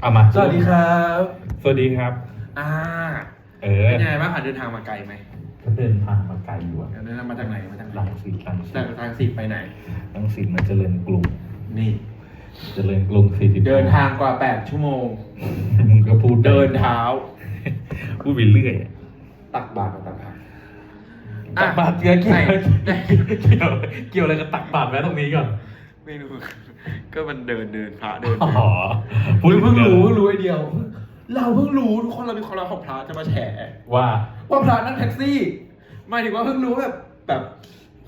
เอามาสวัสดีครับ สวัสดีครับ อ่า เออ เป็นยังไงบ้างคะเดินทางมาไกลไหมก็เดินทางมาไกลอยู่อะเดินทางมาจากไหน มาจากไหนลังสิตลังสิจากตทางสิบไปไหน ลังสิตมันเจริญกรุงนี่ เจริญกรุงสี่สิบเดินทางกว่า8ชั่วโมง มึงก็พูดไปเดินเท้า พูดไปเรื่อยอะตักบาตรมาตักบาตรตักบาตรเกี่ยวเกี่ยวไหนเกี่ยวเกี่ยวอะไรกับตักบาตรแว้ตรงนี้ก่อน ไม่รู้ ก็มันเดินเดินพระเดินอ๋อเพิ่งเพิ่งรู้เพิ่งรู้ไอเดียว เราเพิ่งรู้ทุกคนเรามีคนเราของพระจะมาแฉว่าว่าพระนั่งแท็กซี่หมายถึงว่าเพิ่งรู้แบบแบบ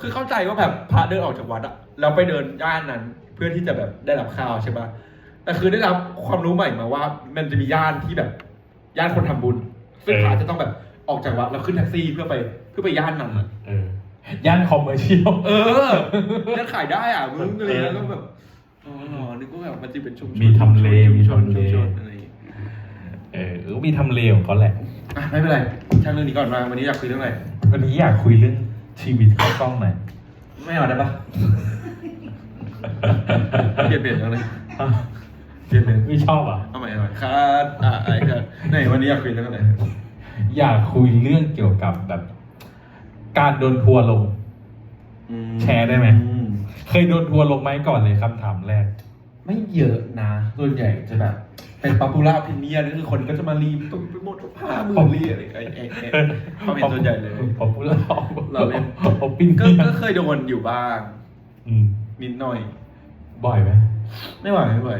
คือเข้าใจว่าแบบพระเดินออกจากวัดอะแล้วไปเดินย่านนั้น เพื่อที่จะแบบได้รับข้าวใช่ปะแต่คือได้รับความรู้ใหม่มาว่า มันจะมีย่านที่แบบย่านคนทำบุญ ซึ่งเออพระจะต้องแบบออกจากวัดแล้วขึ้นแท็กซี่เพื่อไปเพื่อไปย่านนั้นอะเออย่านคอมเมอร์เชียลเออย่านขายได้อะมึงอะไรแล้วก็แบบ อ๋อเหรอนึกว่าแบบมันจะเป็นชุมชนมีทำเลชุมีชนทำเล ชุมชนอะไรอย่างเงี้ยเออเออมีทำเลของเขาแหละ อะไม่เป็นไรช่างเรื่องนี้ก่อนมาวันนี้อยากคุยเรื่องอะไรวันนี้อยากคุยเรื่องชีวิตเข้ากล้องหน่อยไม่เอาได้ปะเปลี่ยนเปลี่ยนเรื่องเลยเปลี่ยนเปลี่ยนไม่ชอบอะ เอาใหม่เอาใหม่ครับอ่าไอ้ครับไหนวันนี้อยากคุยเรื่องอะไรอยากคุยเรื่องเกี่ยวกับแบบ การโดนทัวร์ลง อืแชร์ได้ไหม อื เคยโดนทัวร์ลงไหมก่อนเลยคำถามแรก ไม่เยอะนะส่วนใหญ่จะแบบเป็นป๊อปปูล่าพิเนียนคือคนก็จะมารีบตุ้มไปหมดผ้ามือรีอะไรไอ้ไอ้ไอ้ความเห็นส่วนใหญ่เลย ผมพูดแล้วเราเล่นผมปิ้นก็เปี้ยนก็เคยโดนอยู่บ้างอืมนิดหน่อย บ่อยไหมไม่ไหวไม่ไหว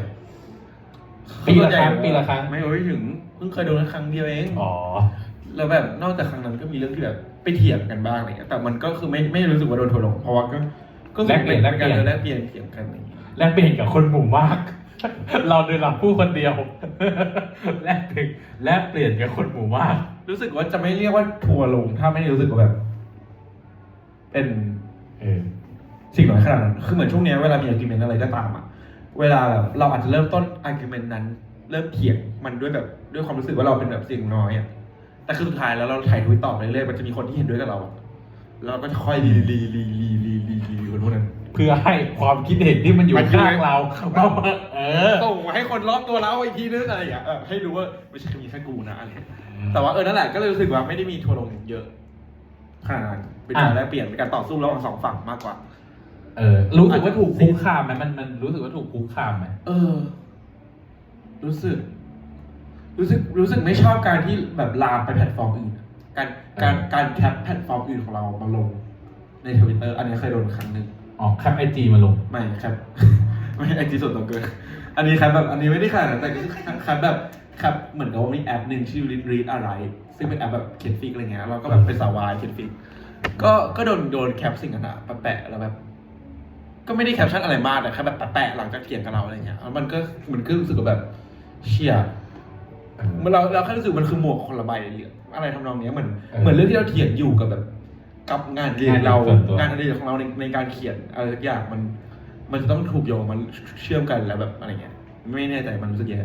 ปีละครั้งปีละครั้งไม่โอ้ยถึงเพิ่งเคยโดนแค่ครั้งเดียวเองอ๋อแล้วแบบนอกจากครั้งนั้นก็มีเรื่องที่แบบไปเถียงกันบ้างอะไรเงี้ยแต่มันก็คือไม่ไม่รู้สึกว่าโดนทัวร์ลงเพราะว่าก็ ก็คือแลกเปลี่ยนแลกเปลี่ยนการแลกเปลี่ยนเถียงกันอะไรอย่างเงี้ยแลกเปลี่ยนกับคนหมู่มาก เราเดินหลับผู้คนเดียว แลกเปลี่ยนแลกเปลี่ยนกับคนหมู่มาก รู้สึกว่าจะไม่เรียกว่าทัวร์ลง ถ้าไม่ได้รู้สึกว่าแบบ เป็นเออ สิ่งน้อยขนาดนั้นคือเหมือนช่วงเนี้ยเวลามีอาร์กิเมนอะไรก็ตามอะเวลาแบบเราอาจจะเริ่มต้นอาร์กิเมนนั้น เริ่มเถียงมันด้วยแบบด้วยความรู้สึกว่าเราเป็นแบบเสียงน้อยอะแต่คือสุดท้ายแล้วเราถ่ายทวิตต่อไปเรื่อยๆมันจะมีคนที่เห็นด้วยกับเราอะแล้วเราก็จะค่อยรีรีรีรีรีรีรีคน พวกนั้น เพื่อให้ความคิดเห็นที่มันอยู่มันคือ ข้างเรามาเออ ส่งมาให้คนรอบตัวเราอีกทีนึงอะไรอย่างเงี้ยเออให้รู้ว่าไม่ใช่มีแค่กูนะอะไรอย่างเงี้ยแต่ว่าเออนั่นแหละก็เลยรู้สึกว่าไม่ได้มีทัวร์ลงเยอะขนาดนั้นเป็นการอะ แลกเปลี่ยนเป็นการต่อสู้ระหว่างสองฝั่งมากกว่า เออ รู้สึกว่าถูกคุกคามไหมมันมันรู้สึกว่าถูกคุกคามไหม เออ รู้สึก รู้สึก รู้สึกไม่ชอบการที่แบบลามไปแพลตฟอร์มอื่น การ การ การแคปแพลตฟอร์มอื่นของเรามาลง ในทวิตเตอร์อันนี้เคยโดนครั้งหนึ่งอ๋อแคปไอจีมาลง ไม่ครับ ไม่ไอจีส่วนตัวเกินอันนี้ครับแบบอันนี้ไม่ได้ขนาดนั้นแต่คือครับแบบครับเหมือนกับว่ามีแอปหนึ่งชื่อ read read อะไร ซึ่งเป็นแอปแบบเขียนฟิกอะไรเงี้ยเราก็แบบเป็นสาววายเขียนฟิกก็ก็โดนโดนแคปสิ่งนั้นอะมาแปะแล้วแบบ ก็ไม่ได้แคปชั่นอะไรมากแต่แค่แบบแปะๆหลังจากเถียงกับเราอะไรเงี้ยแล้วมันก็มันก็รู้สึกว่าแบบเชียมันเราเราแค่รู้สึกมันคือหมวกคนละใบอะไรทำนองเนี้ยเหมือนเออเหมือนเรื่องที่เราเถียงอยู่กับแบบ กับงานเรียนเรา งานส่วนตัว งานอดิเรกของเราในในการเขียนอะไรสักอย่างมัน มันจะต้องถูกโยงมันเชื่อมกันแล้วแบบอะไรเงี้ย ไม่แน่ใจมันรู้สึกแย่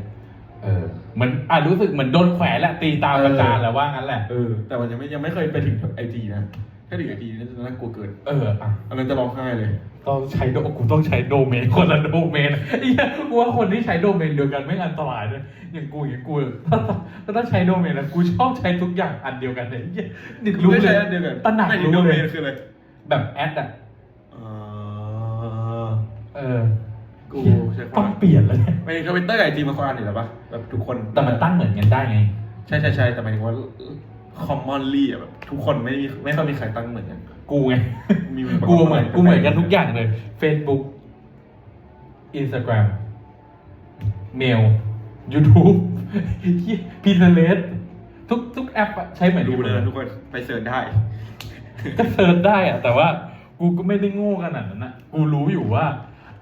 เออเหมันอะรู้สึกเหมือนโดนแขวนแหละตีตามประจานแล้วว่างั้นแหละ เออแต่มันยังไม่ยังไม่เคยไปถึงไอจีนะ ถ้าถึงไอจีน่าจะน่ากลัวเกินเอออะอันนั้นจะร้องไห้เลย ต้องใช้โดกูต้องใช้โดเมนคนละโดเมนไอ้เหี้ยกูว่าคนที่ใช้โดเมนเดียวกันไม่อันตรายด้วยอย่างกูอย่างกูถ้าถ้าต้องใช้โดเมนแล้วกูชอบใช้ทุกอย่างอันเดียวกันเลยไอ้เหี้ยนี่รู้ไม่เลใช่ยอันเดียวกันตระหนักไม่ถึงรู้โดเลเมยนคืออะไรแบบแอดอะอ่าเออกูใช้คต้วาองมเปลี่ยนแล้วเนี่ยไม่ทวิตเตอร์ไอจีมาคนอ่านอยู่แล้วปะแบบทุกคนแต่มันตั้งเหมือนกันได้ไง ใช่ใช่ใช่แต่หมายถึงว่า commonly อะแบบทุกคนไม่มีไม่ค่อยมีใครตั้งเหมือนกันกูไง มีกูเหมือนกูเหมือนกันทุกอย่างเลย Facebook Instagram เมล YouTube พินเลสทุกทุกแอปอะใช้เหมือนดูกันหมดเลยทุกคนไปเสิร์ชได้ ก็เซิร์ชได้อะแต่ว่ากูก็ไม่ได้โง่ขนาดนั้นนะกูรู้อยู่ว่า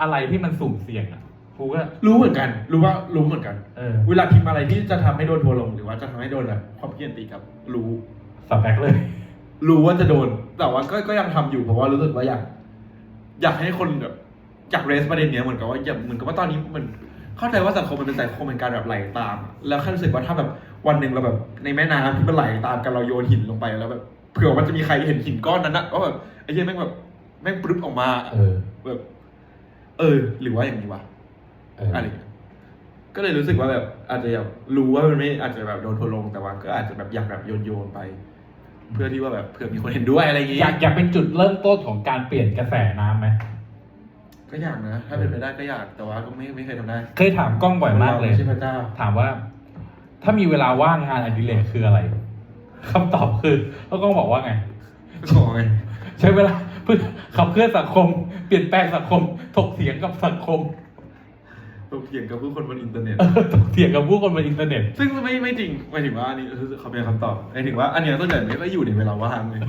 อะไรที่มันสุ่มเสี่ยงอะกูก็ รู้เหมือนกัน รู้ว่ารู้เหมือนกัน เออ เวลาพิมพ์อะไรที่จะทำให้โดนทัวร์ลงหรือว่าจะทำให้โดนแบบความเกลียดตีกลับ รู้สแปกเลย รู้ว่าจะโดน แต่ว่าก็ก็ยังทำอยู่เพราะว่ารู้สึกว่าอยากอยากให้คนแบบอยากเรสประเด็นเนี้ยเหมือนกับว่าอยากเหมือนกับว่าตอนนี้มันเข้าใจว่าสังคมมันเป็นสังคมเป็นการแบบไหลตาม แล้วแค่รู้สึกว่าถ้าแบบวันหนึ่งเราแบบในแม่น้ำที่มันไหลตามกันเราโยนหินลงไปแล้วแบบเผื่อมันจะมีใครเห็นหินก้อนนั้นนะว่าแบบไอ้เหี้ยแม่งแบบแม่งปรึ๊บออกมาเออแบบ เออ หรือว่าอย่างนี้วะเอออะไรอย่างเงี้ย ก็เลยรู้สึกว่าแบบอาจจะแบบรู้ว่ามันไม่อาจจะแบบโดนทัวร์ลงแต่ว่าก็อาจจะแบบอยากแบบโยนโยนๆไป เพื่อที่ว่าแบบเผื่อมีคนเห็นด้วยอะไรอย่างงี้อยากอยากเป็นจุดเริ่มต้นของการเปลี่ยนกระแสน้ำไหมก็อยากนะ ถ้าเป็นไปได้ก็อยากแต่ว่าก็ไม่ไม่เคยทำได้เคยถามกล้องบ่อยมากเลย ไม่ใช่พระเจ้า ถามว่า ถ้ามีเวลาว่างงานอดิเรกคืออะไรคำตอบคือแล้วกล้องบอกว่าไงขอไงใช้เวลาเพื่อขับเคลื่อนสังคม เปลี่ยนแปลงสังคม ถกเถียงกับสังคมถ กเถียงกับผู้คนบนอินเทอร์เน็ต ถกเถียงกับผู้คนบนอินเทอร์เน็ต ซึ่งไม่ไม่จริงหมายถึงว่าอันนี้คือเขาเป็นคำตอบหมายถึงว่าอันเนี้ยต้นใหญ่ไม่ได้อยู่ในเวลาว่างเลย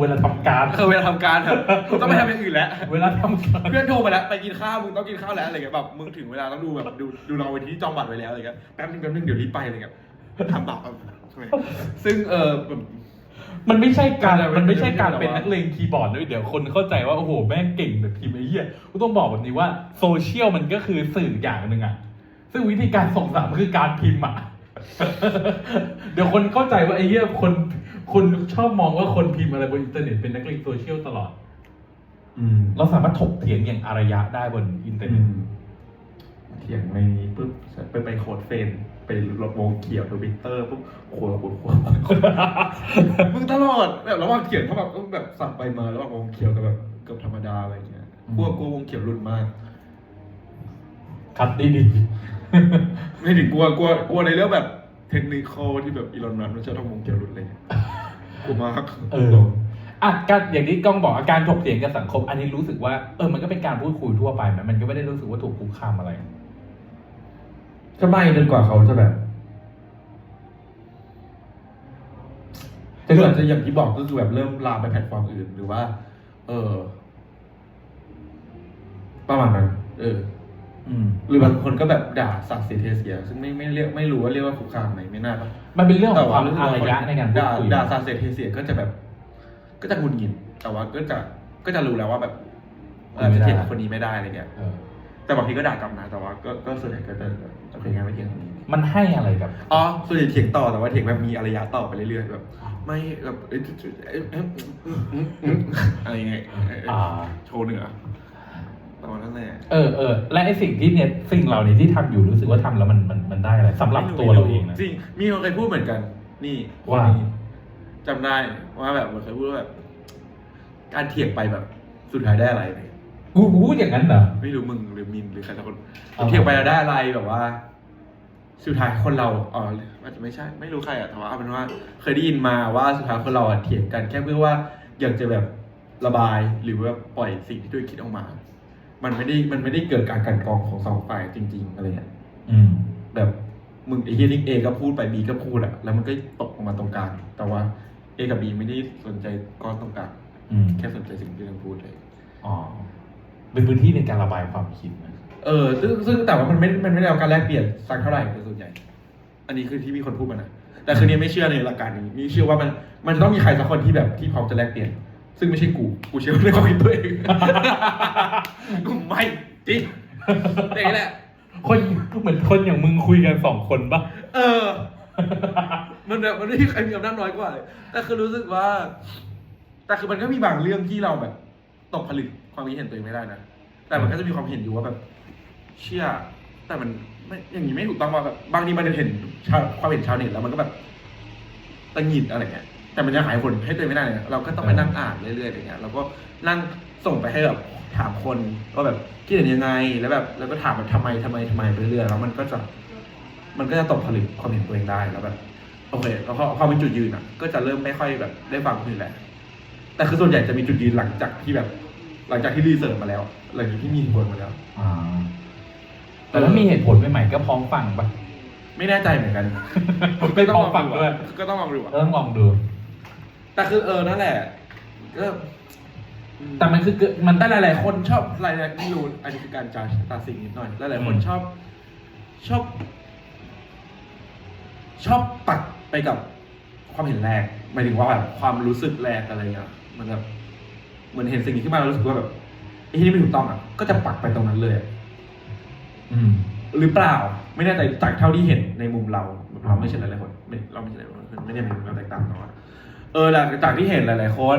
เวลาทำการ คือเวลาทำการครับคุณต้องไปทำอย่างอื่นแล้ว เวลาทำการ เพื่อนโทรมาแล้วไปกินข้าวมึงต้องกินข้าวแล้วอะไรเงี้ยแบบมึงถึงเวลาต้องดูแบบดูดูเราวันที่จองบัตรไว้แล้วอะไรเงี้ยแป๊บนึงแป๊บนึงเดี๋ยวรีบไปอะไรเงี้ยทำบัตรเอาซึ่งเออแบบ มันไม่ใช่การมันมันไม่ใช่การมันเป็นนักเลงคีย์บอร์ดด้วยเดี๋ยวคนเข้าใจว่าโอ้โหแม่งเก่งแต่พิมพ์ไอ้เหี้ยกูต้องบอกแบบนี้ว่าโซเชียลมันก็คือสื่ออย่างหนึ่งอะซึ่งวิธีการส่งสารมันคือการพิมพ์อะเดี๋ยวคนเข้าใจว่าไอ้เหี้ยคนคนชอบมองว่าคนพิมพ์อะไรบนอินเทอร์เน็ตเป็นนักเลงโซเชียลตลอดอืมเราสามารถถกเถียงอย่างอารยะได้บนอินเทอร์อืเน็ตมเถียงในนี้ปุ๊บไปไปโค้ดเฟรน ไปลดวงเขียวทวิตเตอร์ปุ๊บโคตรโคตรโคตรมึงตลอดแบบระหว่างเขียนเขาแบบต้องแบบสั่งไปมาระหว่างวงเขียวกับแบบกับธรรมดาอะไรเงี้ยกลัวกลัววงเขียวรุนมากคัดดีดีไม่ถึงกลัวกลัวกลัวในเรื่องแบบเทคนิคอลที่แบบอีลอนมัสก์มันชอบทำวงเขียวรุนอะไรเงี้ยกลัวมากเอออะการอย่างที่กล้องบอกอาการถกเถียงกับสังคม อันนี้รู้สึกว่าเออมันก็เป็นการพูดคุยทั่วไปไหมมันก็ไม่ได้รู้สึกว่าถูกคุกคามอะไร จะไม่จนกว่าเขาจะแบบจนกว่าจะอย่างที่บอกก็คือแบบเริ่มลามไปแพลตฟอร์มอื่นหรือว่า เออ ประมาณนั้น เออ อืม หรือบางคนก็แบบด่าสัตว์เสียเทเสีย ซึ่งไม่ไม่เรียกไม่รู้ว่าเรียกว่าคุกคามไหมไม่น่าปะมันเป็นเรื่องของความรู้สึกอารยะในการพูดด่าคุยด่าสัตว์เสียเทเสียก็จะแบบ ก็จะหงุนหงิดแต่ว่าก็จะก็จะรู้แล้วว่าแบบเออจะเถียงกับคนนี้ไม่ได้อะไรเงี้ยเออแต่บางทีก็ด่ากลับนะแต่ว่าก็ก็ส่วนใหญ่ก็จะ จะเป็นงานไม่เถียงคนนี้มันให้อะไรกับ อ๋อส่วนใหญ่เถียงต่อแต่ว่าเถียงแบบมีอารยะต่อไปเรื่อยๆแบบ ไม่แบบเอ้ยเอ้ยเอ้ยอืมอืมอืมอะไรเงี้ยเอ้ยอ่า โชว์เหนือตอนนั้นแหละ เออเออและไอสิ่งที่เนี่ยสิ่งเหล่านี้ที่ทำอยู่รู้สึกว่าทำแล้วมันมันมันได้อะไรสำหรับตัวเราเองนะ จริง มีคนเคยพูดเหมือนกัน นี่ว่า คนนี้จำได้ว่าแบบมันเคยพูดว่าแบบ การเถียงไปแบบ สุดท้ายได้อะไรเนี่ยกูกูพูดอย่างนั้นเหรอ ไม่รู้มึงหรือมินหรือใครสักคน เอา เถียงไปแล้วได้อะไรแบบว่า สุดท้ายคนเราอ๋ออาจจะไม่ใช่ ไม่รู้ใครอะแต่ว่าเอาเป็นว่า เคยได้ยินมาว่าสุดท้ายคนเราอะเถียงกันแค่เพื่อว่าอยากจะแบบระบายหรือว่าปล่อยสิ่งที่ตัวเองคิดออกมา มันไม่ได้มันไม่ได้เกิดการกลันกรองของสองฝ่ายจริง ๆ อะไรเงี้ยอืม แบบมึงไอ้เฮียนี่เอก็พูดไปบีก็พูดอะแล้วมันก็ตกออกมาตรงกลาง แต่ว่าเอกับบีไม่ได้สนใจก้อนตรงกลางอืม แค่สนใจสิ่งที่เราพูดเลย อ๋อ เป็นพื้นที่ในการระบายความคิดนะ เออซึ่งซึ่งแต่ว่ามันไม่มันไม่ได้เอาการแลกเปลี่ยนสักเท่าไหร่เป็นส่วนใหญ่ อันนี้คือที่มีคนพูดมานะแต่คืนนี้ไม่เชื่อในหลักการนี้นี่เชื่อว่ามันมันจะต้องมีใครสักคนที่แบบที่พร้อมจะแลกเปลี่ยน ซึ่งไม่ใช่กูกูเชื่อในความคิดตัวเองกูไม่จริงเด็กแหละคนเหมือนคนอย่างมึงคุยกันสองคนปะเออ มันแบบมันไม่มีใครมีอำนาจน้อยกว่าเลยแต่คือรู้สึกว่า แต่คือมันก็มีบางเรื่องที่เราแบบ ตกผลึกความคิดเห็นตัวเองไม่ได้นะแต่มันก็จะมีความเห็นอยู่ว่าแบบ เชื่อแต่มันไม่อย่างนี้ไม่ถูกต้องว่าแบบบางทีมันจะเห็นชาวความเห็นชาวเน็ตแล้วมันก็แบบตังหงิดอะไรเงี้ยแต่มันยังหายผลให้ตัวเองไม่ได้เลยเราก็ต้องไปนั่งอ่านเรื่อยๆอะไรเงี้ยเราก็นั่งส่งไปให้แบบถามคนว่าแบบคิดเห็นยังไงแล้วแบบแล้วก็ถามแบบทำไมทำไมทำไมไปเรื่อยๆแล้วมันก็จะมันก็จะตกผลึกความเห็นตัวเองได้แล้วแบบโอเคแล้วพอพอเป็นจุดยืนอะ ก็จะเริ่มไม่ค่อยแบบได้ฟังคนอื่นแหละแต่คือส่วนใหญ่จะมีจุดยืนหลังจากที่แบบ หลังจากที่รีเสิร์ชมาแล้ว หลังจากที่มีผลมาแล้ว อ่า แต่ถ้ามีเหตุผลใหม่ๆก็พร้อมฟังปะไม่แน่ใจเหมือนกัน ไม่พร้อมฟังด้วยก็ต้องลองดูอะก็ต้องลองดู แต่คือเออนั่นแหละก็แต่มันคือเกิดมันแต่หลาย ๆ คนชอบหลายๆไม่รู้อันนี้คือการจาตัดสิ่งนิดหน่อยหลายๆคนอืมชอบ ชอบ ชอบตัดไปกับความเห็นแรกหมายถึงว่าแบบความรู้สึกแรกอะไรเงี้ยมันแบบเหมือนเห็นสิ่งนี้ขึ้นมาแล้วรู้สึกว่าแบบไอ้ที่นี่ไม่ถูกต้องอะก็จะปักไปตรงนั้นเลยอะ อืม หรือเปล่าไม่แน่ใจจากเท่าที่เห็นในมุมเราเราไม่ใช่หลายๆคนไม่เราไม่ใช่หลายๆคนไม่ได้มีมุมเราแตกต่างแต่ว่าเออหลังจากที่เห็นหลาย ๆ คน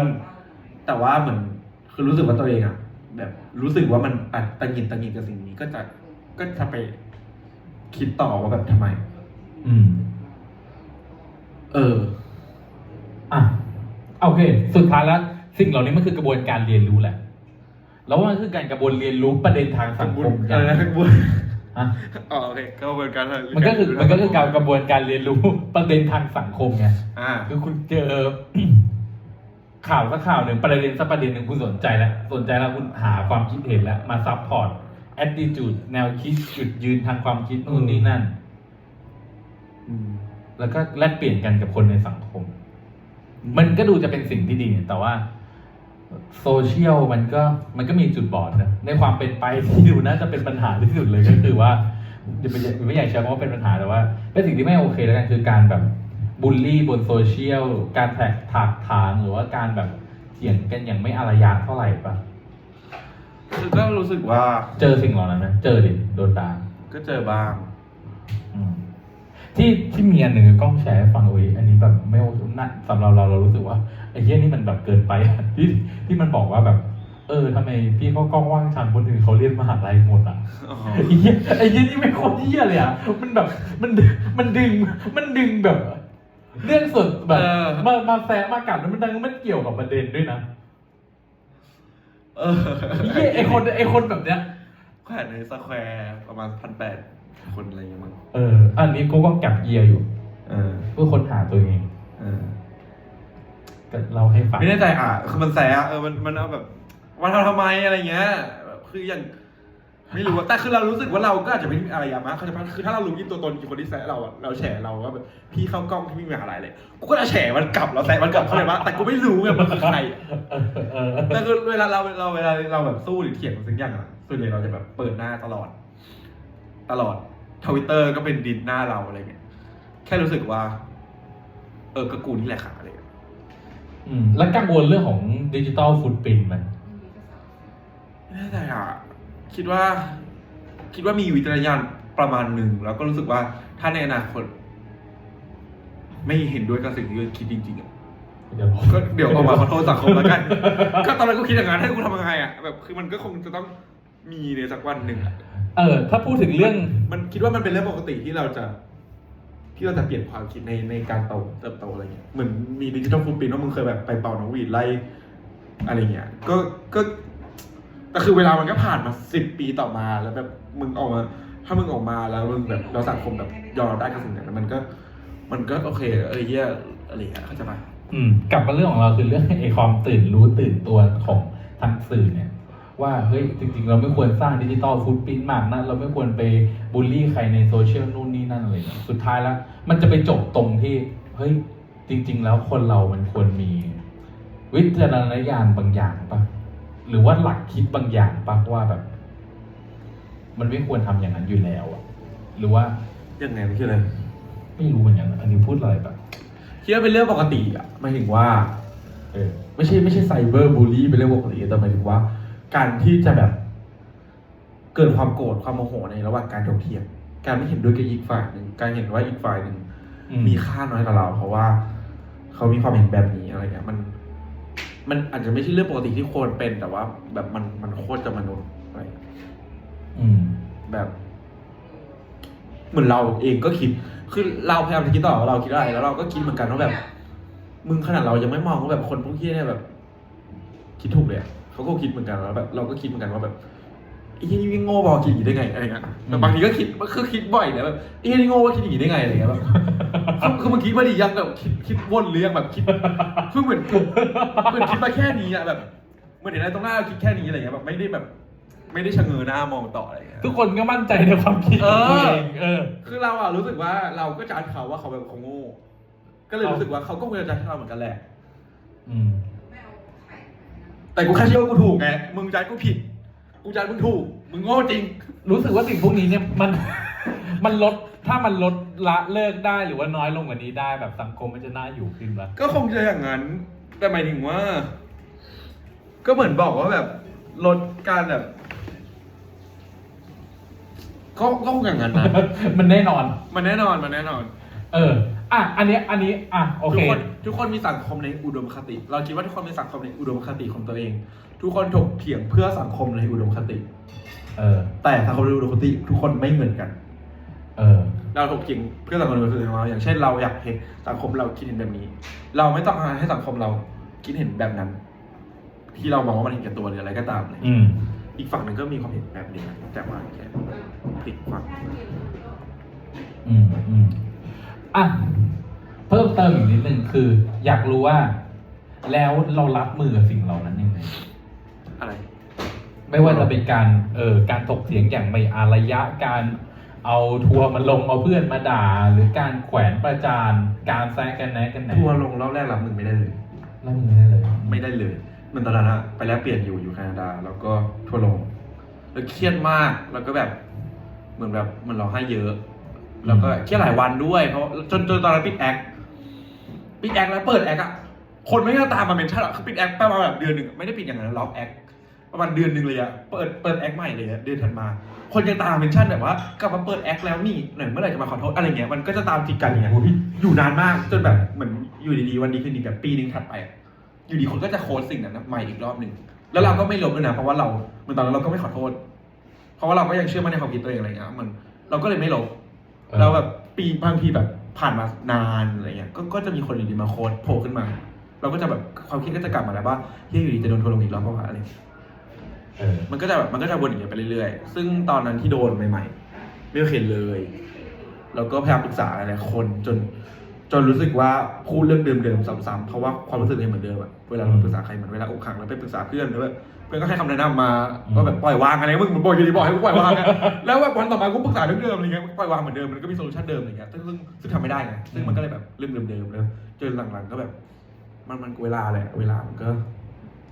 แต่ว่าเหมือนคือรู้สึกว่าตัวเองอะแบบรู้สึกว่ามันอาจตังหงิดตังหงิดกับสิ่งนี้ก็จะก็จะไปคิดต่อว่าแบบทำไม อืม เออ อะโอเค สุดท้ายแล้ว สิ่งเหล่านี้มันคือกระบวนการเรียนรู้แหละ แล้วว่ามันคือการกระบวนเรียนรู้ประเด็นทางสังคมอะไรนะกระบวนฮะอ๋อโอเคกระบวนการมันก็คือมันก็คือการกระบวนการเรียนรู้ประเด็นทางสังคมไงอ่า คือคุณเจอข่าวสักข่าวหนึ่งประเด็นสักประเด็นหนึ่งคุณสนใจแล้วสนใจแล้วคุณหาความคิดเห็นแล้วมาซัพพอร์ต attitude แนวคิดจุดยืนทางความคิดนู่นนี่นั่นอืมแล้วก็แลกเปลี่ยนกันกับคนในสังคม มันก็ดูจะเป็นสิ่งที่ดีแต่ว่า โซเชียลมันก็มันก็มีจุดบอดนะในความเป็นไปที่ดูน่าจะเป็นปัญหาที่สุดเลยก็คือว่าไม่อยากไม่อยากใช้คำว่าเป็นปัญหาแต่ว่าเป็นสิ่งที่ไม่โอเคแล้วกันคือการแบบบูลลี่บนโซเชียลการแท็กถากถางหรือว่าการแบบเถียงกันอย่างไม่อารยะเท่าไหร่ปะคือก็รู้สึกว่าเจอสิ่งเหล่านั้นไหมเจอดิโดนด่าก็เจอบ้างอืมที่ที่มีอันหนึ่งกล้องแชร์ให้ฟังเว้ยอันนี้แบบไม่โอน่าสำหรับเราเรารู้สึกว่าไอ้เหี้ยนี่มันแบบเกินไปอะที่ที่มันบอกว่าแบบ เออทำไมพี่เขากล้องว่างชันคนอื่นเขาเรียนมหาลัยหมดอะอ๋อไอ้เหี้ยไอ้เหี้ยนี่ไม่โคตรเหี้ยเลยอะมันแบบมันดึงมันดึงมันดึงแบบ เรื่องส่วนแบบมามาแซะมากัดแล้วมันดังมันเกี่ยวกับประเด็นด้วยนะเออไอ้เหี้ยไอ้คนไอ้คนแบบเนี้ยแขวนในสแควร์ประมาณพันแปดคนอะไรอย่างเงี้ยมั้งเออ อันนี้กูก็แก็บเยียร์อยู่ เออเพื่อค้นหาตัวเอง เออ ก็เราให้ฟัง ไม่แน่ใจอะคือมันแสเออมันมันเอาแบบวันทำทำไมอะไรเงี้ยแบบคืออย่างไม่รู้อะแต่คือเรารู้สึกว่าเราก็อาจจะไม่มีอะไรอย่างมากเขาใจปะคือถ้าเรารู้ที่ตัวตนกี่คนที่แซะเราอะเราแฉเราว่าแบบพี่เข้ากล้องที่ม่มีอะไรเลยกูก็จะแฉมันกลับเราแซะมันกลับเขาใจปะแต่กูไม่รู้ไงมันคือใครแต่คือเวลาเราเราเวลาเราแบบสู้หรือเถียงกับสิ่งอย่างอะส่วนใหญ่เราจะแบบเปิดหน้าตลอด ตลอดทวิตเตอร์ก็เป็นดินหน้าเราอะไรเงี้ยแค่รู้สึกว่า เออก็กูนี่แหละค่ะอะไรเงี้ย อืมแล้วกังวลเรื่องของดิจิตอลฟุตปรินมันไม่แน่ใจอะ คิดว่า คิดว่ามีวิจารณญาณประมาณหนึ่ง แล้วก็รู้สึกว่าถ้าในอนาคต ไม่เห็นด้วยกับสิ่งที่คิดจริงๆอะเดี๋ยวก็เดี๋ยวออกมาขอโทษสังคมแล้วกัน ก็ตอนนั้นก็คิดอย่างนั้นให้กูทำยังไงอะแบบคือมันก็คงจะต้องมีในสักวันหนึ่งอะเออ ถ้าพูดถึงเรื่อง มันคิดว่ามันเป็นเรื่องปกติที่เราจะ ที่เราจะเปลี่ยนความคิดในในการโตเติบโตอะไรเงี้ยเหมือนมีดิจิทัลฟูปินว่ามึงเคยแบบไปเป่านกหวีดไล่อะไรเงี้ยก็ก็แต่คือเวลามันก็ผ่านมาสิบปีต่อมาแล้วแบบมึงออกมา ถ้ามึงออกมาแล้วมึงแบบเราสังคมแบบยอมรับได้กับสิ่งนั้นมันก็ มันก็โอเคเออเหี้ยอะไรเงี้ยเข้าใจปะอืมกลับมาเรื่องของเราคือเรื่องไอ้ความตื่นรู้ตื่นตัวของทางสื่อเนี่ย ว่าเฮ้ยจริง ๆ เราไม่ควรสร้างดิจิตอลฟุตปรินท์มากนะ เราไม่ควรไปบูลลี่ใครในโซเชียลนู่นนี่นั่นอะไรอย่างเงี้ยสุดท้ายแล้วมันจะไปจบตรงที่เฮ้ยจริง ๆ แล้วคนเรามันควรมี วิจารณญาณบางอย่างปะหรือว่าหลักคิดบางอย่างปะว่าแบบ มันไม่ควรทำอย่างนั้นอยู่แล้วอะหรือว่ายังไงมันคืออะไรไม่รู้เหมือนกันอันนี้พูดอะไรแบบคิดว่าเป็นเรื่องปกติอะหมายถึงว่า เออไม่ใช่ไม่ใช่ไซเบอร์บูลลี่เป็นเรื่องปกติแต่หมายถึงว่า การที่จะแบบเกิดความโกรธความโมโหในระหว่างการถกเถียงการไม่เห็นด้วยกับอีกฝ่ายหนึ่งการเห็นว่าอีกฝ่ายหนึ่งอืมมีค่าน้อยกว่าเรา เพราะว่าเขามีความเห็นแบบนี้อะไรเงี้ยมัน มันอาจจะไม่ใช่เรื่องปกติที่ควรเป็นแต่ว่า แบบมันมันโคตรจะมนุษย์อะไรเงี้ยอืมแบบ เหมือนเราเองก็คิดคือเราพยายามจะคิดต่อว่าเราคิดอะไรแล้วเราก็คิดเหมือนกันว่าแบบ มึงขนาดเรายังไม่มองว่าแบบคนพวกที่เนี่ยแบบ คิดถูกเลยอะ เขาก็คิดเหมือนกันแล้วแบบเราก็คิดเหมือนกันว่าแบบไอ้ที่นี่โง่บอกคิดอย่างนี้ได้ไงอะไรเงี้ยแต่บางทีก็คิดคือคิดบ่อยเลยแบบไอ้ที่นี่โง่ว่าคิดอย่างนี้ได้ไงอะไรเงี้ยแบบคือคือมึงคิดมาดียังแบบคิดคิดวนหรือยังแบบคิดเพิ่งเหมือนเหมือนคิดมาแค่นี้อะแบบเหมือนเห็นอะไรตรงหน้าเราคิดแค่นี้อะไรเงี้ยแบบไม่ได้แบบ ไม่ได้ชะเง้อหน้ามองต่ออะไรเงี้ย ทุกคนก็มั่นใจในความคิดของตัวเองเออ คือเราอะรู้สึกว่าเราก็จะเขาว่าเขาแบบเขาโง่ ก็เลยรู้สึกว่าเขาก็ควรจะให้เราเหมือนกันแหละ อืม แต่กูแค่เชื่อว่ากูถูกไง มึงใจกูผิด กูใจมึงถูก มึงโง่จริง รู้สึกว่าสิ่งพวกนี้เนี่ยมัน มันลดถ้ามันลดละเลิกได้หรือว่าน้อยลงกว่านี้ได้แบบสังคมมันจะน่าอยู่ขึ้นปะก็คงจะอย่างนั้น แต่หมายถึงว่า ก็เหมือนบอกว่าแบบลดการแบบ ก็ก็คงอย่างนั้นนะ มันแน่นอน มันแน่นอน มันแน่นอน เออ อะอันเนี้ยอันนี้อะโอทุเค กคนทุกคนมีสังคมในอุดมคติ เราคิดว่าทุกคนมีสังคมในอุดมคติของตัวเอง ทุกคนถกเถียงเพื่อสังคมในอุดมคติ เออ แต่สังคมในอุดมคติ ทุกคนไม่เหมือนกัน เออ เราถกเถียงเพื่อสังคมคือเราอย่างเช่นเราอยากเห็นสังคมเราคิดเห็นแบบนี้ เราไม่ต้องการให้สังคมเราคิดเห็นแบบนั้น ที่เรามองว่ามันเห็นแก่ตัวหรืออะไรก็ตามเลยอืม อีกฝั่งหนึ่งก็มีความเห็นแบบนี้นะแต่ว่าแค่พลิกฝั่งอืมอืม อะเพิ่มเติมอีกนิดนึงคือ อยากรู้ว่า แล้วเรารับมือกับสิ่งเหล่านั้นยังไง อะไร ไม่ว่าจะเป็นการเออการถกเถียงอย่างไม่อารยะการเอาทัวร์มาลงเอาเพื่อนมาด่า หรือการแขวนประจานการแซะกันแนะกันแหนทัวร์ลงรอบแรกรับมือไม่ได้เลย รับมือได้เลยไม่ได้เลยเหมันตอนนั้นอะไปแลกเปลี่ยนอยู่อยู่แคนาดา แล้วก็ทัวร์ลง แล้วเครียดมากแล้วก็แบบ เหมือนแบบเหมันเราให้เยอะ แล้วก็เครียดหลายวันด้วยเพราะจนจนตอนนั้นปิดแอคปิดแอคแล้วเปิดแอคอะคนไม่ได้ตามมาเมนชั่นหรอกคือปิดแอคประมาณแบบเดือนหนึ่งไม่ได้ปิดอย่างนั้นล็อกแอคประมาณเดือนหนึ่งเลยอะเปิดเปิดแอคใหม่เลยอะเดือนถัดมา คนยังตามเมนชั่นแบบว่ากลับมาเปิดแอคแล้วนี่หน่อยเมื่อไหร่จะมาขอโทษอะไรเงี้ยมันก็จะตามติดกันอย่างเงี้ยโอ้ยอยู่นานมากจนแบบเหมือนอยู่ดีๆวันดีคืนดีแบบปีหนึงถัดไปอะอยู่ดีคนก็จะโค้ดสิ่งนั้นนะใหม่อีกรอบหนึ่งแล้วเราก็ไม่ลบด้วยนะเพราะว่าเราเหมือนตอนนั้นเราก็ไม่ขอโทษ เพราะว่าเราก็ยังเชื่อมั่นในความคิดตัวเองอะไรเงี้ยมันเราก็เลยไม่ลบ เออเราแบบปีบางทีแบบผ่านมานานอะไรเงี้ยก็ก็จะมีคนอยู่ดีมาโค้ดโผล่ขึ้นมา เราก็จะแบบความคิดก็จะกลับมาแล้วว่าเฮ้ยอยู่ดีจะโดนทัวร์ลงอีกรอบเพราะว่าอะไรเออมันก็จะแบบมันก็จะวนอย่างเงี้ยไปเรื่อยๆ ซึ่งตอนนั้นที่โดนใหม่ๆ ไม่เคยเห็นเลย แล้วก็พยายามปรึกษาหลายๆคนจนจนรู้สึกว่าพูดเรื่องเดิมๆซ้ำๆเพราะว่าความรู้สึกยังเหมือนเดิมอะเวลาเราปรึกษาใครเหมือนเวลาอกหักแล้วไปปรึกษาเพื่อนหรือว่า เพื่อนก็ให้คำแนะนำมาว่าแบบปล่อยวางอะไรมึงมึงบอกอยู่ดีบอกให้กูปล่อยวางอะแล้วแบบวันต่อมากูปรึกษาเรื่องเดิมอะไรเงี้ยปล่อยวางเหมือนเดิมมันก็มีโซลูชันเดิมอะไรเงี้ยซึ่งซึ่งซึ่งทำไม่ได้ไงซึ่งมันก็เลยแบบเรื่องเดิมๆแล้วจนหลังๆก็แบบ มันมันเวลาแหละเวลามันก็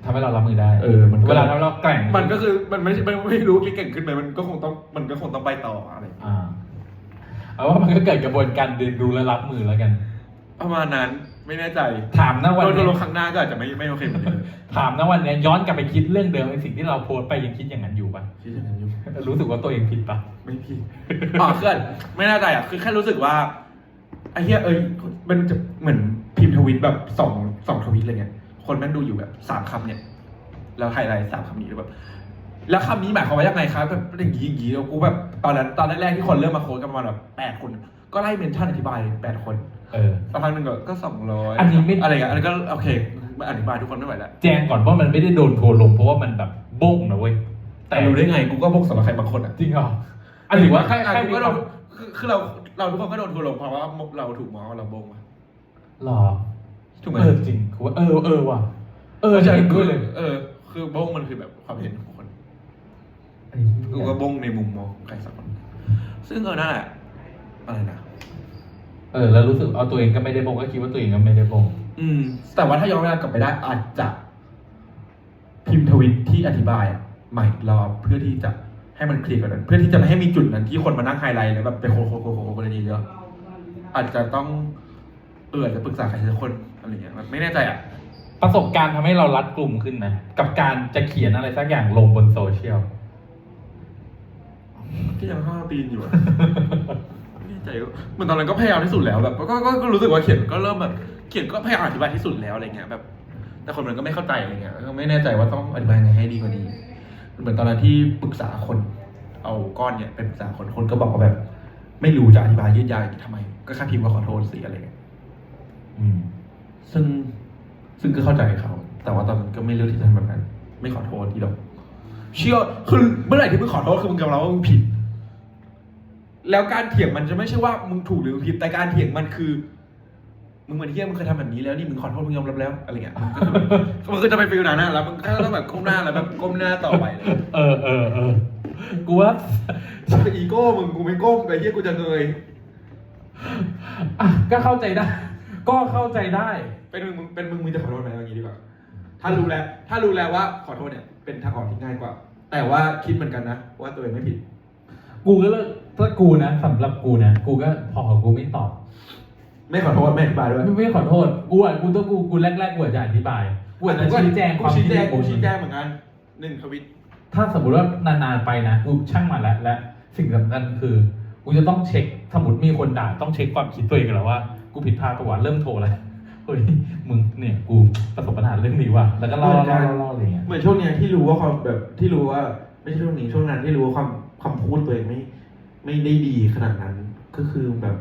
ทำให้เรารับมือได้เออมันก็ เวลาทำให้เราแกร่งมันก็คือมันไม่ใช่มันไม่รู้ว่าเก่งขึ้นไหมมันก็คงต้องมันก็คงต้องไปต่ออะไรอ่าเอาว่ามันก็เกิดกระบวนการเรียนรู้และรับมือแล้วกัน ประมาณนั้น ไม่แน่ใจถามนะวันโดนโดเนี้นยลงครั้งหน้าก็อาจจะไม่ไม่โอเคเหมือนเดิมถามนะวันเนี้ยย้อนกลับไปคิดเรื่องเดิมในสิ่งที่เราโพสต์ไปยังคิดอย่างนั้นอยู่ปะคิดอย่างนั้นอยู่ รู้สึกว่าตัวเองผิดปะไม่พี่อ๋อคือไม่แน่ใจอะ คือแค่รู้สึกว่าไอ้เหี้ยเอ้ยมันจะเหมือนพิมพ์ทวิตแบบสองสองทวิตอะไรเงี้ยคนแม่งดูอยู่แบบสามคำเนี่ย แล้วไฮไลท์สามคำนี้แล้วแบบ แล้วคำนี้หมายความว่ายังไงครับแบบอย่างนี้อย่างนี้แล้วกูแบบตอนนั้นตอนแรกๆที่คนเริ่มมาโค้ดกันประมาณแบบแปดคน ก็ไล่เมนชั่นอธิบายแปดคน เออ สักพักหนึ่งก็ก็สองร้อยอันนี้ไม่ อะไรเงี้ยอันนี้ก็โอเคมาอธิบายทุกคนไม่ไหวแล้วแจ้งก่อนว่ามันไม่ได้โดนทัวร์ลงเพราะว่ามันแบบโบ้งนะเว้ยแต่รู้ได้ไงกูก็พกสำหรับใครบางคนอะจริงเหรออันหรือว่าแค่อะแค่กูมีก็คโดวามนคือคือเราเราทุกคนก็โดนทัวร์ลงเพราะว่าเราถูกมองว่าเราโบงมาหรอถูกไหมเออจริงกูว่าเออเออว่ะ เออใช่ใช่คืด้วอยเลยเออ คือโบงมันคือแบบความเห็นของคนไอ้กูเหี้ยก็โบงในมุมมองของใครสักคน ซึ่งเออนั่นแหละอะไรนะ เออแล้วรู้สึกเอาตัวเองก็ไม่ได้โบ้งก็คิดว่าตัวเองก็ไม่ได้โบ้งอืม แต่ว่าถ้าย้อนเวลากลับไปได้อาจจะพิมพ์ทวิตที่อธิบายอะใหม่อีกรอบเพื่อที่จะให้มันเคลียร์กว่านั้น เพื่อที่จะไม่ให้มีจุดนั้นที่คนมานั่งไฮไลท์แล้วแบบไปโคโคโคโคโคอะไรเยอะอาจจะต้องเอออาจจะปรึกษาใครสักคนอะไรเงี้ยไม่แน่ใจอะ ประสบการณ์ทำให้เรารัดกลุ่มขึ้นไหมกับการจะเขียนอะไรสักอย่างลงบนโซเชียล ที่ยังห้าตีนอยู่อะ ใจเหมือนตอนนั้นก็พยายามที่สุดแล้วแบบก็ก็ก็รู้สึกว่าเขียนก็เริ่มแบบเขียนก็พยายามอธิบายที่สุดแล้วอะไรเงี้ยแบบ แต่คนมันก็ไม่เข้าใจอะไรเงี้ยก็ไม่แน่ใจว่าต้องอธิบายยังไงให้ดีกว่านี้ เหมือนตอนนั้นที่ปรึกษาคน เอาก้อนเนี่ยไปปรึกษาคนคนก็บอกว่าแบบ ไม่รู้จะอธิบายยืดยาวอย่างนี้ทำไม ก็แค่พิมพ์ว่าขอโทษสิอะไรเงี้ยอืม ซึ่งซึ่งก็เข้าใจเขา แต่ว่าตอนนั้นก็ไม่เลือกที่จะทำแบบนั้น ไม่ขอโทษที่เราเชื่อคือเมื่อไหร่ที่มึงขอโทษคือมึงยอมรับว่ามึงผิด แล้วการเถียงมันจะไม่ใช่ว่ามึงถูกหรือมึงผิดแต่การเถียงมันคือมึงเหมือนเที่ยมึงเคยทำแบบนี้แล้วนี่มึงขอโทษมึงยอมรับแล้วอะไรเงี้ยมันก็จะมันก็จะเป็นฟิลนั้นนะแล้วมึงก็ต้องแบบก้มหน้าแล้วแบบก้มหน้าต่อไปเลยเออเออเออกูว่าคืออีโก้มึงกูไม่ก้มไอ้เหี้ยกูจะเงยอะก็เข้าใจได้ ก็เข้าใจได้ เป็นมึงมึงเป็นมึงมึงจะขอโทษไหมอย่างนี้ดีกว่า ถ้ารู้แล้ว ถ้ารู้แล้วว่าขอโทษเนี่ยเป็นทางออกที่ง่ายกว่า แต่ว่าคิดเหมือนกันนะว่าตัวเองไม่ผิด กูก็เลย ถ้ากูนะสำหรับกูนะ กูก็พอกูไม่ตอบ ไม่ขอโทษไม่อธิบายด้วยไม่ไม่ขอโทษกูอะกูต้องกูกูแรกๆกูอาจจะอธิบายกูอาจจะชี้แจงความกูชี้แจงคิดกูของชี้แจงเหมือนกันหนึ่งทวิตถ้าสมมติว่านานๆไปนะกูช่างมันแล้วและสิ่งสำคัญคือกูจะต้องเช็คสมมติมีคนด่าต้องเช็คความคิดตัวเองแล้วว่ากูผิดพลาดประวัติเริ่มโทรแล้วเฮ้ยมึงเนี่ยกูประสบปัญหาเรื่องนี้ว่ะแล้วก็เล่าเล่าเล่าเล่าอะไรเงี้ยเหมือนช่วงเนี้ยที่รู้ว่าความแบบที่รู้ว่าไม่ใช่ช่วงนี้ช่วงนั้นที่รู้ว่าความคำพูดตัวเองไม่ ไม่ได้ดีขนาดนั้น ก็คือแบบ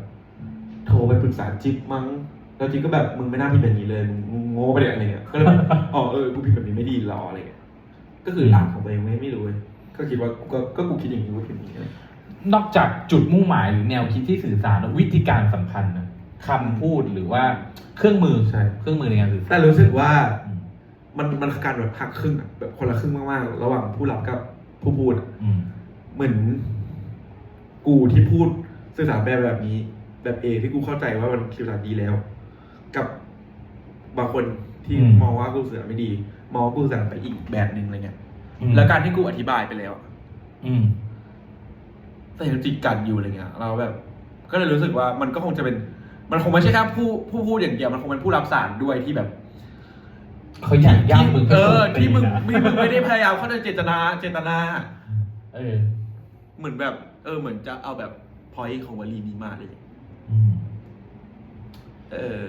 โทรไปปรึกษาจิ๊บมั้งแล้วจิ๊บก็แบบมึงไม่น่าพิมพ์แบบนี้เลยมึงมึงโง่ไปเลยอะไรเงี้ยก็เลยแบบอ๋อเออกูพิมพ์แบบนี้ไม่ดีหรออะไรเงี้ยก็คืออ่านของตัวเองไม่ไม่รู้เว้ยก็คิดว่ากูก็ก็กูคิดอย่างนี้กูพิมพ์อย่างนี้นอกจากจุดมุ่งหมายหรือแนวคิดที่สื่อสารแล้ววิธีการสำคัญนะคำพูดหรือว่าเครื่องมือใช่เครื่องมือในการสื่อสารแต่รู้สึกว่าอืมมันมันคือการแบบหักครึ่งอะแบบคนละครึ่งมากๆ ระหว่างผู้รับกับผู้พูดอะอืมเหมือน กูที่พูดสื่อสารแบบแบบนี้ แบบเอที่กูเข้าใจว่ามันสื่อสารดีแล้ว กับบางคนที่อืม มองว่ากูสื่อสารไม่ดี มองว่ากูสื่อสารไปอีกแบบหนึ่งอะไรเงี้ย อืมแล้วการที่กูอธิบายไปแล้วอืมแต่ยังจิตกันอยู่อะไรเงี้ย เราแบบ ก็เลยรู้สึกว่ามันก็คงจะเป็น มันคงไม่ใช่แค่ผู้ผู้พูดอย่างเดียวมันคงเป็นผู้รับสารด้วยที่แบบ เขาอยากย่ำมึงเออให้ที่มึงนะที่มึงไม่ได้พยายามเข้าใจเจตนาเจตนา เออ เหมือนแบบ เออเหมือนจะเอาแบบพอยของวลีนี้มาเลย อืมเออ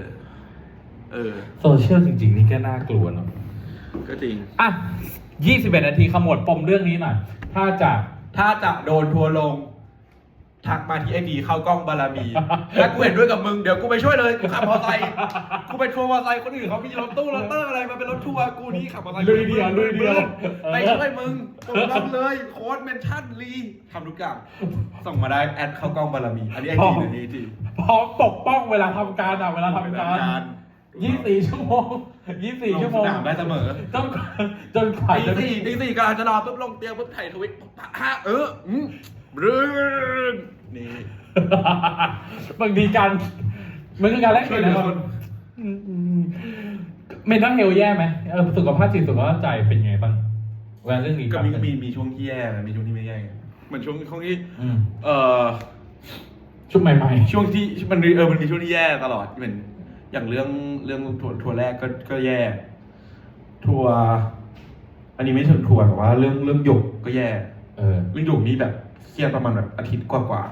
เออ โซเชียลจริงๆ นี่ก็น่ากลัวเนาะ ก็จริง อะยี่สิบเอ็ดนาทีขมวดปมเรื่องนี้หน่อย ถ้าจะ ถ้าจะโดนทัวร์ลง ทักมาที่ไอดีเข้ากล้องบารมีถ้ากูเห็นด้วยกับมึงเดี๋ยวกูไปช่วยเลยกูขับมอเตอร์ไซค์กูเป็นทัวร์มอเตอร์ไซค์คนอื่นเขามีรถตู้รถเตอร์อะไรมาเป็นรถทัวร์กูนี่ขับมอเตอร์ไซค์ลุยเดียวลุยเดียวไปช่วยมึงส่งรับเลยโค้ดเมนชั่นรีทำทุกอย่างส่งมาได้แอดเข้ากล้องบารมีอันนี้ไอจีอันนี้ไอจีพร้อมปกป้องเวลาทำการอะเวลาทำการยี่สี่ชั่วโมงยี่สี่ชั่วโมงลงสนามได้เสมอต้องจนกว่าตีจะสี่ตีสี่กำลังจะนอนปุ๊บลงเตียงปุ๊บถ่ายทวิตปุ๊บฮะเอออืม รื่นนี่บางทีการมันคือการแลกเปลี่ยนนะช่วยเหลือคนเมนทัลเฮลแย่ไหมเออสุขภาพจิตสุขภาพใจเป็นไงบ้างเวลาเรื่องนี้ก็ปั๊บมีเนี่ยมีมีช่วงที่แย่นะมีช่วงที่ไม่แย่ไงเหมือนช่วงช่วงที่อืมเอ่อชุดใหม่ๆช่วงที่มันมีเออมันมีช่วงที่แย่ตลอดเหมือนอย่างเรื่องเรื่องทัวร์ทัวร์แรกก็ก็แย่ ทัวร์อันนี้ไม่ถึงทัวร์แต่ว่าเรื่องเรื่องหยกก็แย่เออ เรื่องหยกนี่แบบ เครียดประมาณแบบอาทิตย์กว่า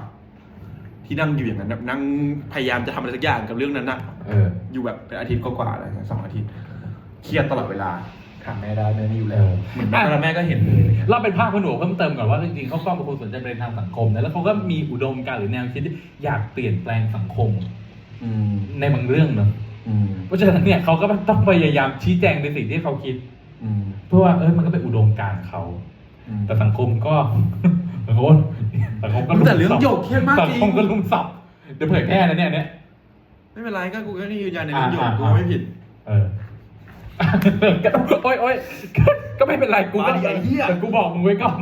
ๆที่นั่งอยู่อย่างนั้นแบบนั่งพยายามจะทำอะไรสักอย่างกับเรื่องนั้นนะเอออยู่แบบเป็นอาทิตย์กว่าๆอะไรเงี้ยสองอาทิตย์เครียดตลอดเวลาถามแม่ได้แม่ไม่อยู่แล้วเออเหมือนแม่แล้วแม่ก็เห็นเลยอะไรเงี้ยเราเป็นภาคผนวกเพิ่มเติมก่อนว่าจริงๆเขาก็เป็นคนสนใจประเด็นทางสังคมนะแล้วเขาก็มีอุดมการณ์หรือแนวคิดที่อยากเปลี่ยนแปลงสังคมอืมในบางเรื่องเนอะอืมเพราะฉะนั้นเนี่ยเขาก็ต้องพยายามชี้แจงในสิ่งที่เขาคิด อืมเพื่อว่าเออมันก็เป็นอุดมการณ์เขา อืมแต่สังคมก็ สังคมสังคมก็แต่เรื่องหยกเครียดมากจริงสังคมก็ลุมสับเดี๋ยวเผยแพร่นะเนี่ยเนี่ย ไม่เป็นไรก็กูก็นี่ยืนยันในเรื่องหยกอ่ากูอ่า ไม่ผิดเออก็โอ๊ยโอ๊ยก็ก็ไม่เป็นไรกูก็มาดิไอ้เหี้ย แต่กูบอกมึงไว้ก่อน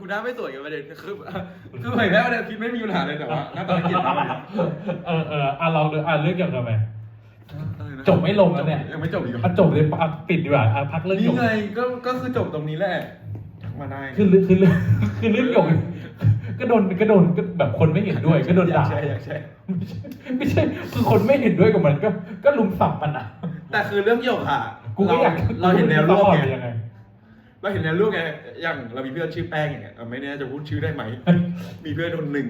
กูน่าไม่สวยกับประเด็นคือคือเผยแพร่ประเด็นคิดไม่มีปัญหาเลยแต่ว่าหน้าตาเกลียดมากเลยเออเอออะลองดูอะเรื่องเกี่ยวกับอะไรจบไม่ลงแล้วเนี่ยยังไม่จบอีกเหรออะจบเลยอะปิดดีกว่าอะพักเรื่องหยนี่กไงก็ก็คือจบตรงนี้แหละทัก มาได้คือเรื่องคือเรื่องคือเรื่องหยกก็โดนก็โดนก็แบบคนไม่เห็นด้วยก็โดนด่าอยากแชร์อยากแชร์ไม่ใช่ไม่ใช่คือคนไม่เห็นด้วยกับมันก็ก็ลุมสับมันอะ แต่คือเรื่องหยกอะกูก็อยากเราเห็นแนวร่วมไงไงยังไงเราเห็นแนวร่วมไงอย่างเรามีเพื่อนชื่อแป้งอย่างเงี้ยเออไม่แน่จะพูดชื่อได้ไหมมีเพื่อนคนหนึ่ง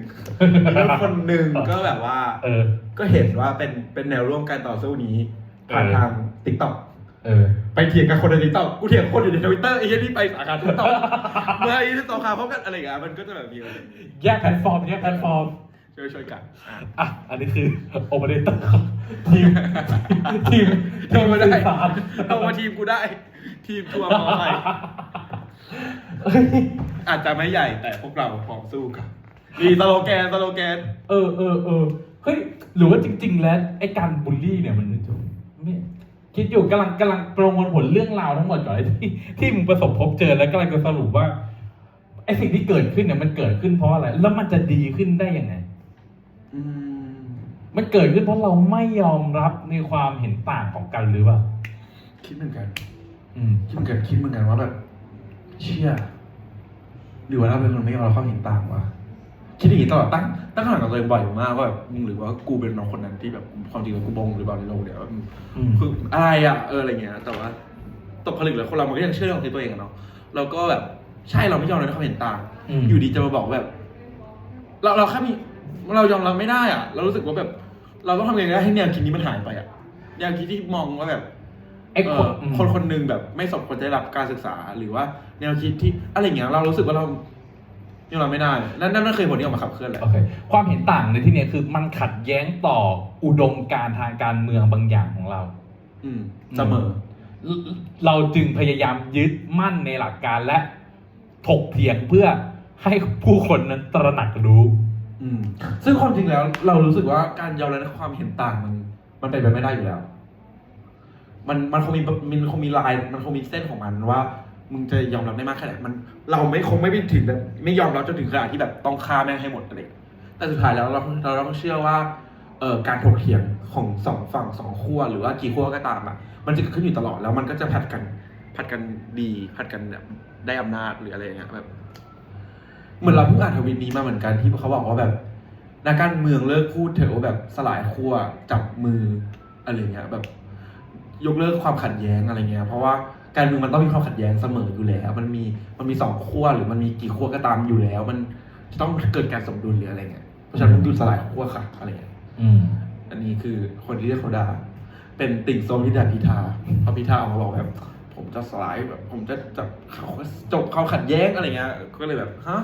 มีเพื่อนคนหนึ่งก็แบบว่าเออก็เห็นว่าเป็นเป็นแนวร่วมการต่อสู้นี้ผ่านเออทางติ๊กต็อกเออ ไปเถียงกับคนในติ๊กต็อกกูเถียงกับคนอยู่ในทวิตเตอร์ไอ้เหี้ยนี่ไปสาขาติ๊กต็อกเมื่อไอ้ที่ต่อขาพร้อมกันอะไรอย่างเงี้ยมันก็จะแบบมีอะไรแยกแพลตฟอร์มแยกแพลตฟอร์มช่วยช่วยกันอะ อะอันนี้คือโอเปอเรเตอร์ทีมทีมโทรมาได้ สื่อสารเอามาทีมกูได้ ทีมทัวร์มอไซค์เฮ้ยอาจจะไม่ใหญ่แต่พวกเราพร้อมสู้กันมีสโลแกนสโลแกน เออเออเออเฮ้ยหรือว่าจริง ๆ แล้วไอ้การบูลลี่เนี่ยมันไม่ คิดอยู่กำลังกำลังประมวลผลเรื่องราวทั้งหมดก่อนไอ้ที่ที่มึงประสบพบเจอแล้วกำลังจะสรุปว่าไอ้สิ่งที่เกิดขึ้นเนี่ยมันเกิดขึ้นเพราะอะไร แล้วมันจะดีขึ้นได้ยังไงอืมมันเกิดขึ้นเพราะเราไม่ยอมรับในความเห็นต่างของกันหรือเปล่าคิดเหมือนกัน อืมคิดเหมือนกันคิดเหมือนกันว่าแบบ เชี่ยหรือว่าเราเป็นคนไม่ยอมรับความเห็นต่างวะคิดอย่างนี้ตลอดตั้ง ตั้งคำถามกับตัวเองบ่อยมากว่าแบบมึงหรือว่ากูเป็นน้องคนนั้นที่แบบความจริงแล้วกูบงหรือเปล่าในโลกเดียวว่าอืม คืออะไรอะเอออะไรเงี้ย แต่ว่าตกผลึกแล้วคนเรามันก็ยังเชื่อเรื่องของตัวเองอะเนาะเราก็แบบใช่เราไม่ยอมรับในความเห็นต่าง อืม อยู่ดีจะมาบอกว่าแบบ เราเราแค่มีเรายอมรับไม่ได้อะเรารู้สึกว่าแบบ เราต้องทำยังไงได้ให้แนวคิดนี้มันหายไปอะแนวคิดที่มองว่าแบบ ไอ้เอคนออืมคนคนหนึ่งแบบไม่สมควรได้รับการศึกษาหรือว่าแนวคิดที่อะไรเงี้ยเรารู้สึกว่าเรา ยอมรับไม่ได้ นั่นนั่นคือเหตุผลที่ออกมาขับเคลื่อนแหละ โอเคความเห็นต่างในที่เนี้ยคือมันขัดแย้งต่ออุดมการณ์ทางการเมืองบางอย่างของเรา อืม เสมอ เราเราจึงพยายามยึดมั่นในหลักการและถกเถียงเพื่อให้ผู้คนนั้นตระหนักรู้ อืม ซึ่งความจริงแล้ว เรารู้สึกว่าการยอมรับในความเห็นต่างมัน มันเป็นไปไม่ได้อยู่แล้ว มันมันคงมีมันคงมีลายมันคงมีเส้นของมันว่า มึงจะยอมรับได้มากแค่ไหนมัน เราไม่คงไม่ไปถึงแบบไม่ยอมรับจนถึงขนาดที่แบบต้องฆ่าแม่งให้หมดอะไรแต่สุดท้ายแล้วเราเราต้องเชื่อว่าเอ่อการถกเถียงของสองฝั่งสองขั้วหรือว่ากี่ขั้วก็ตามอะมันจะเกิดขึ้นอยู่ตลอดแล้วมันก็จะผัดกันผัดกันดีผัดกันแบบได้อำนาจหรืออะไรเงี้ยแบบ เหมือนเราเพิ่งอ่านทวิตนี้มาเหมือนกันที่เขาบอกว่าแบบนักการเมืองเลิกพูดเถอะแบบสลายขั้วจับมืออะไรเงี้ยแบบ ยกเลิกความขัดแย้งอะไรเงี้ย เพราะว่า การเมืองมันต้องมีความขัดแย้งเสมออยู่แล้ว มันมีมันมีสองขั้วหรือมันมีกี่ขั้วก็ตามอยู่แล้ว มันจะต้องเกิดการสมดุลหรืออะไรเงี้ยเพราะฉะนั้นผมดูสลายขั้วค่ะอะไรเงี้ยอืม อันนี้คือคนที่เรียกเขาด่าเป็นติ่งส้มที่ด่าพิธาเพราะพิธาออกมาบอกแบบ ผมจะสลายแบบ ผมจะจับเขาจบเขามขัดแย้งอะไรเงี้ยก็เลยแบบฮะ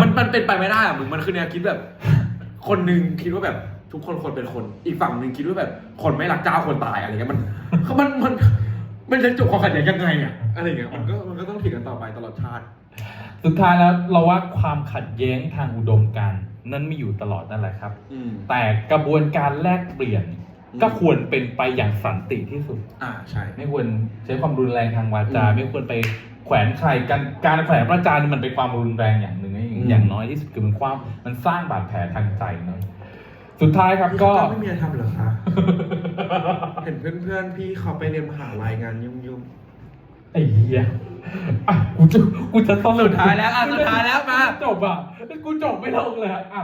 มันมันเป็นไปไม่ได้อะมึงมันคือแนวคิดแบบ คนหนึ่งคิดว่าแบบทุกคนควรเป็นคน อีกฝั่งหนึ่งคิดว่าแบบ คนไม่รักเจ้าคนตายอะไรเงี้ยมันมันมัน มันจะจบความขัดแย้งยังไงอะอะไรเงี้ยมันก็มันก็ต้องเถียงกันต่อไปตลอดชาติ สุดท้ายแล้วเราว่าความขัดแย้งทางอุดมการณ์นั้นมีอยู่ตลอดนั่นแหละครับ อืม แต่กระบวนการแลกเปลี่ยน อืม ก็ควรเป็นไปอย่างสันติที่สุด อ่าใช่ ไม่ควรใช้ความรุนแรงทางวาจา อืมไม่ควรไปแขวนใครการการแขวนประจานนี่มันเป็นความรุนแรงอย่างหนึ่งนะอย่างอืม อย่างน้อยที่สุดคือมันความมันสร้างบาดแผลทางใจเนอะ สุดท้ายครับก็ไม่มีอะไรทำเหรอคะ เห็นเพื่อนๆ พี่เขาไปเรียนมหาลัยงานยุ่งไอ้เหี้ยอะกูจะกูจะต้องสุดท้ายแล้วอะสุดท้ายแล้วมา จบอะกูจบไม่ลงเลยอะอะ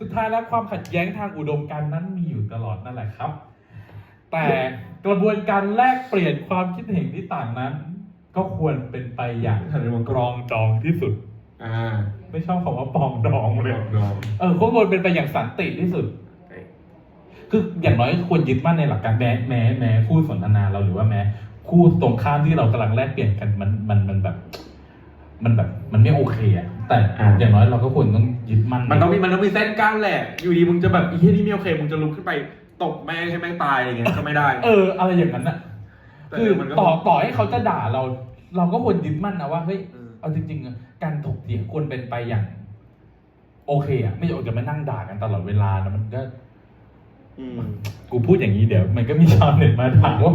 สุดท้ายแล้วความขัดแย้งทางอุดมการณ์นั้นมีอยู่ตลอดนั่นแหละครับ แต่กระบวนการแลกเปลี่ยนความคิดเห็นที่ต่างนั้น ก็ควรเป็นไปอย่างกรองดองที่สุดๆอ่าไม่ชอบคำว่าปองดองเลย ดอง เออก็ควรเป็นไปอย่างสันติที่สุด คืออย่างน้อยควรยึดมั่นในหลักการแม้แม้แม้คู่สนทนาเราหรือว่าแม้คู่ตรงข้ามที่เรากำลังแลกเปลี่ยนกันมันมันมันแบบ มันแบบมันไม่โอเคอะแต่อ่า อย่างน้อยเราก็ควรต้องยึดมั่นมันต้องมีมันต้องมีเส้นกั้นแหละ อยู่ดีมึงจะแบบอีเหี้ยนี่ไม่โอเคมึงจะลุกขึ้นไปตบแม่งให้แม่งตายอะไรเงี้ยก็ไม่ได้เออ อะไรอย่างนั้นอะแต่คือมันก็ต่อต่อให้เขาจะด่าเรา เราก็ควรยึดมั่นนะว่าเฮ้ย เออ เอาจริงๆอะการถกเถียงควรเป็นไปอย่าง โอเคอะไม่ใช่จะมานั่งด่ากันตลอดเวลานะมันก็อืม กูพูดอย่างนี้เดี๋ยว มันก็มีชาวเน็ตมาถามว่า